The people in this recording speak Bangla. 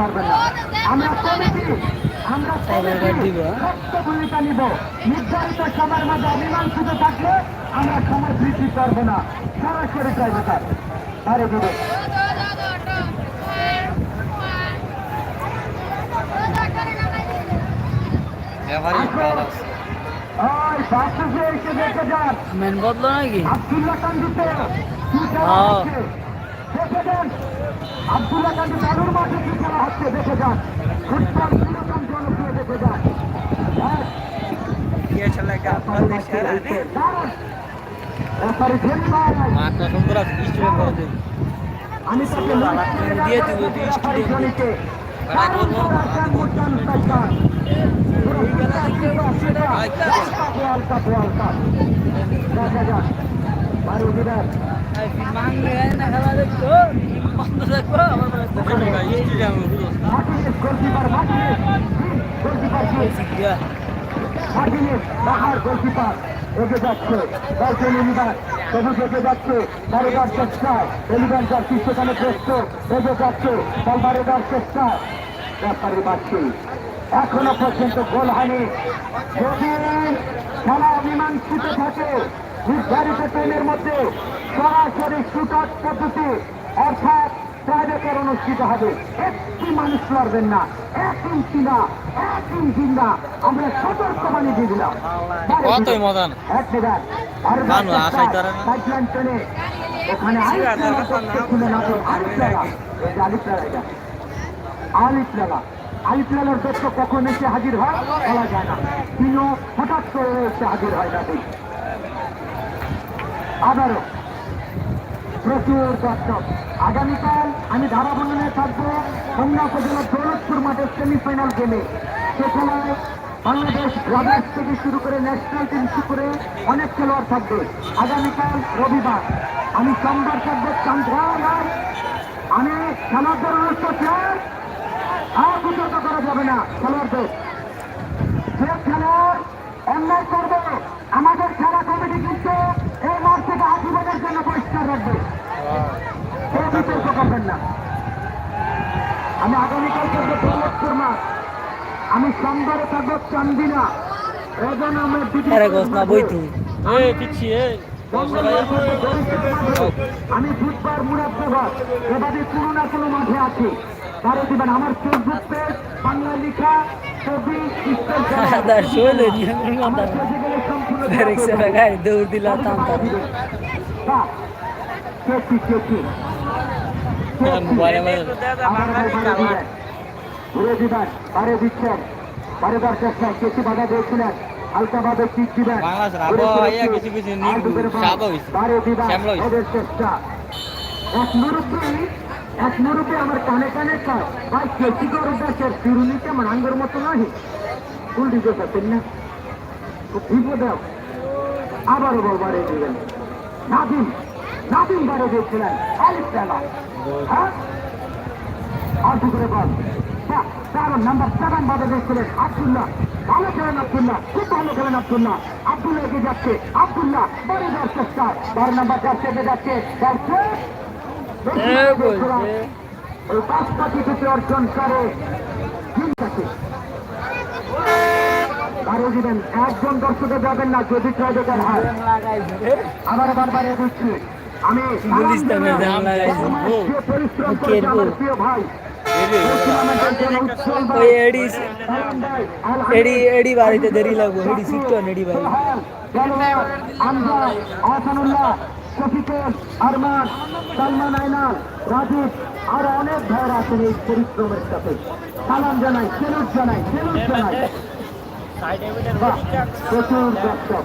পারবেন না। আমরা কমিটি আমরা কমিটি ভূমিকা নিব। নির্ধারিত সময়ের মাঝে অমীমাংসিত থাকলে আমরা সময় বৃদ্ধি করব না। সরাসরি চাইবে আরে মেন বদলো নাকি? আব্দুল্লাহ কান্দিতে। হ্যাঁ। দেখে যান আব্দুল্লাহ কান্দি চালুর মাঠে কি খেলা হচ্ছে দেখে যান। ফুটবল কীরকম জনপ্রিয় দেখে যান। হ্যাঁ আমি তাকে দিয়ে দিব। দেখা যাক। যাচ্ছে বারেদার চেষ্টায় যাচ্ছে সেখানে শ্রেষ্ঠ এগিয়ে যাচ্ছে বল বারেদার চেষ্টায় ব্যাপারে পাচ্ছি এখনও পর্যন্ত গোল হয়নি। যদি খেলা অমীমাংসিত থাকে নির্ধারিত টাইমের মধ্যে সরাসরি শুট পদ্ধতি অর্থাৎ ট্রাইবেকার অনুষ্ঠিত হবে। একটি মানুষ লড়বেন না। এক ইঞ্চি না এক ইঞ্চি না। আমরা সতর্ক বানিয়ে দিয়ে দিলাম। কতই। এক মিনিট আর আশাই করে না। পাইপলাইন টেনে ওখানে লাগার দত্ত কখন এসে হাজির হয়? বলা যায় না। তিনিও হঠাৎ করে এসে হাজির হয় না। আবারও। প্রচুর দর্শক আগামীকাল আমি ধারাবন্ধনে থাকব হোমনা উপজেলার দৌলতপুর মাঠের সেমিফাইনাল গেমে সে খেলায় বাংলাদেশ ব্রাদার্স থেকে শুরু করে ন্যাশনাল টিম শুরু করে অনেক খেলোয়াড় থাকবে। আগামীকাল রবিবার। আমি সোমবার থাকব চন্দ্রায় আমি খেলাধুলার অনুষ্ঠ প্লেয়ার আর বিতর্ক করা যাবে না খেলোয়াড়দের। যে খেলোয়াড় অন্যায় করবে, আমাদের খেলা কমিটি কিন্তু এই মাঠ থেকে আজীবনের জন্য পরিষ্কার রাখবে কেউ বিতর্ক করবেন না। আমি আগামীকাল করব দৌলতপুর মাঠ আমি সোমবারে থাকব চান্দিনা। রেজন আহমেদ দিদি আরে গোস না এ পিছি এ মঙ্গলবার থাকব দৌলতপুর মাঠে। আমি বুধবার মুরাদাবাদ এভাবে কোনো না কোনো মাঠে আছি। তারে দিবেন আমার ফেসবুক পেজ বাংলা লেখা ছবি সম্পূর্ণ দৌড় দিলা ঘুরে দিবেন, বারে দিচ্ছেন। বারে দেওয়ার চেষ্টা, কেছি বাধা দিয়েছিলেন। হালকাভাবে কিক দিবেন। বারে দিবেন। ওদের চেষ্টা। এক মুরব্বী, এক মুরব্বী আমার কানে কানে কয়, ভাই কেছি কর উদ্দেশ্যের ফিরুনিতে মতো নয় উল্টি করতেন না খুব বিপদে আছে। আবারও বল বাড়িয়ে দিলেন নাদিম দিয়েছিলেন আলিফ হ্যাঁ? আর কি করে বল? কারণ নাম্বার সেভেন বাদে দিয়েছিলেন আব্দুল্লাহ। ভালো খেলেন আব্দুল্লাহ খুব ভালো খেলেন আব্দুল্লাহ। আব্দুল্লাহ এগিয়ে যাচ্ছে। আব্দুল্লাহ বাড়ি চেষ্টা। বারো নাম্বার যাচ্ছে এগিয়ে যাচ্ছে। পাঁচটা অর্জন করে বারো দিবেন। একজন দর্শকে যাবেন না যদি ছয় ট্রাইবেকার হয় আবার বারবার দিচ্ছি আমি বলিস তো না, লাগাইছে। যে কে করেছে আমার বল? প্রিয় ভাই এই টুর্নামেন্টের জন্য উজ্জ্বল ভাই, ওই এডি এডি এডি বাড়িতে দেরি লাগবো এডি শিখতো এডি আমজাদ, আরমান সালমান আইনাল রাজীব আর অনেক ভাইরা আছেন এই পরিশ্রমের সাথে। সালাম জানাই সেলুট জানাই সেলুট জানাই। প্রচুর দর্শক।